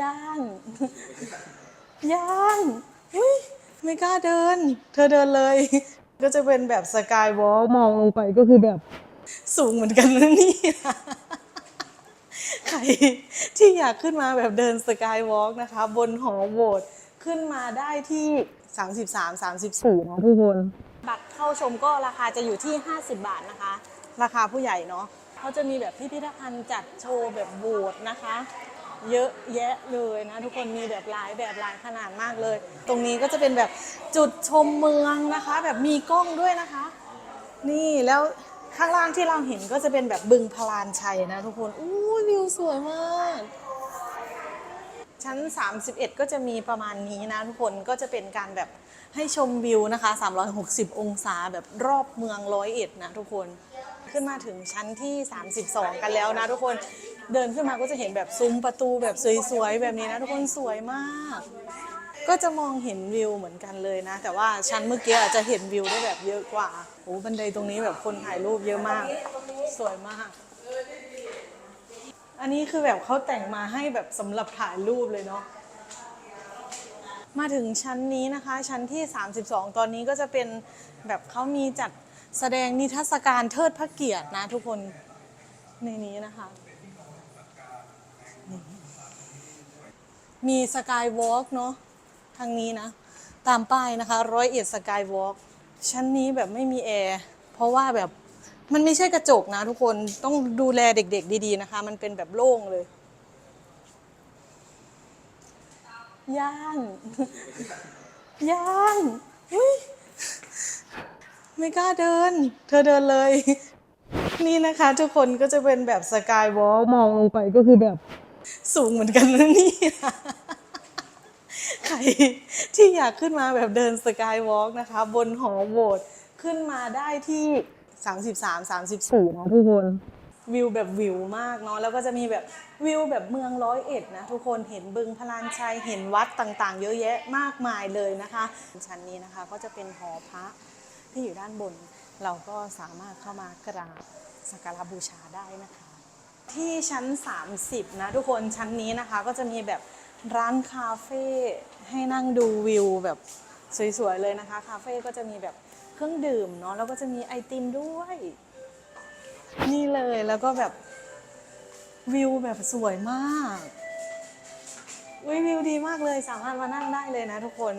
ย่าง ย่างอุ้ยไม่กล้าเดิน เธอเดินเลย ก็จะเป็นแบบสกายวอล์มองลงไปก็คือแบบสูงเหมือนกันนะนี่ใครที่อยากขึ้นมาแบบเดินสกายวอล์กนะคะ บนหอโหวตขึ้นมาได้ที่ 33 34นะทุกคน บัตรเข้าชมก็ราคาจะอยู่ที่ 50 บาทนะคะ ราคาผู้ใหญ่เนาะเขาจะมีแบบพิพิธภัณฑ์จัดโชว์แบบโหวตนะคะ เยอะแยะเลยนะ ทุกคนมีแบบหลายแบบหลายขนาดมากเลย ตรงนี้ก็จะเป็นแบบจุดชมเมืองนะคะ แบบมีกล้องด้วยนะคะ นี่แล้วข้างล่างที่เราเห็นก็จะเป็นแบบบึงพลานชัยนะทุกคนอู้วิวสวยมาก ชั้น 31 ก็จะมีประมาณนี้นะทุกคนก็จะเป็นการแบบให้ชมวิวนะคะ 360 องศาแบบรอบเมืองร้อยเอ็ดนะทุกคน ขึ้นมาถึงชั้นที่ 32 กันแล้วนะทุกคน เดินขึ้นมาก็จะเห็นแบบซุ้มประตูแบบสวยๆแบบนี้นะทุกคนสวยมาก ก็จะมองเห็นวิวเหมือนกันเลยนะ แต่ว่าชั้นเมื่อกี้อาจจะเห็นวิวได้แบบเยอะกว่าโอ้บันไดตรงนี้แบบคนถ่ายรูปเยอะมาก สวยมาก อันนี้คือแบบเขาแต่งมาให้แบบสำหรับถ่ายรูปเลยเนาะมาถึงชั้นนี้นะคะ ชั้นที่ 32 ตอนนี้ก็จะเป็นแบบเขามีจัดแสดงนิทรรศการเทิดพระเกียรตินะทุกคนในนี้นะคะ มีสกายวอล์กเนาะทางนี้นะ ตามป้ายนะคะร้อยเอ็ดสกายวอล์กชั้นนี้แบบไม่มีแอร์เพราะว่าแบบมันไม่ใช่กระจกนะทุกคนต้องดูแลเด็กๆดีๆนะคะ มันเป็นแบบโล่งเลย ย่างย่างอุ้ยไม่กล้าเดิน เธอเดินเลย นี่นะคะ ทุกคนก็จะเป็นแบบสกายวอล์มองลงไปก็คือแบบ สูงเหมือนกันนะนี่ใครที่อยากขึ้นมาแบบเดินสกายวอล์กนะคะ บนหอโหวตขึ้นมาได้ที่ 33 34นะทุกคนวิวแบบวิวมากเนาะแล้วก็จะมีแบบวิวแบบเมืองร้อยเอ็ดนะทุกคนเห็นบึงพลานชัยเห็นวัดต่างๆ เยอะแยะมากมายเลยนะคะ ชั้นนี้นะคะก็จะเป็นหอพระที่อยู่ด้านบน เราก็สามารถเข้ามากราบสักการะบูชาได้นะคะ ที่ชั้น 30 นะทุกคนชั้นนี้นะคะก็จะมีแบบร้านคาเฟ่ให้นั่งดูวิวแบบสวยๆเลยนะคะ คาเฟ่ก็จะมีแบบเครื่องดื่มเนาะแล้วก็จะมีไอติมด้วย นี่เลยแล้วก็แบบวิวแบบสวยมากวิวิวดีมากเลยสามารถมานั่งได้เลยนะทุกคน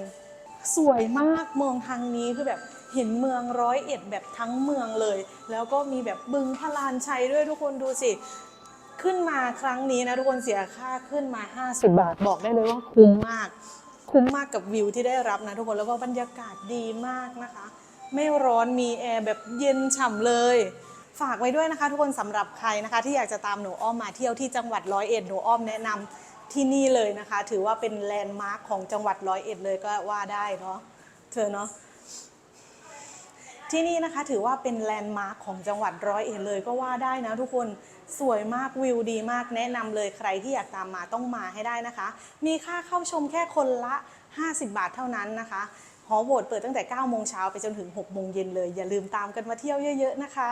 สวยมากมองทางนี้คือแบบเห็นเมืองร้อยเอ็ดแบบทั้งเมืองเลย แล้วก็มีแบบบึงพลานชัยด้วยทุกคนดูสิ ขึ้นมาครั้งนี้นะทุกคนเสียค่าขึ้นมา 50 บาท บอกได้เลยว่าคุ้มมาก คุ้มมากกับวิวที่ได้รับนะทุกคนแล้วก็บรรยากาศดีมากนะคะ ไม่ร้อนมีแอร์แบบเย็นฉ่ำเลย ฝากไว้ด้วยนะคะ ทุกคนสำหรับใครนะคะ ที่อยากจะตามหนูอ้อมมาเที่ยวที่จังหวัดร้อยเอ็ดหนูอ้อมแนะนำที่นี่เลยนะคะ ถือว่าเป็นแลนด์มาร์คของจังหวัดร้อยเอ็ดเลยก็ว่าได้เนาะเธอเนาะ ที่นี่นะคะถือว่าเป็นแลนด์มาร์คของจังหวัดร้อยเอ็ดเลยก็ว่าได้นะทุกคนสวยมากวิวดีมากแนะนำเลยใครที่อยากตามมาต้องมาให้ได้นะคะ มีค่าเข้าชมแค่คนละ 50 บาทเท่านั้นนะคะหอโหวตเปิดตั้งแต่9โมงเช้าไปจนถึง6โมงเย็นเลยอย่าลืมตามกันมาเที่ยวเยอะ ๆ นะคะ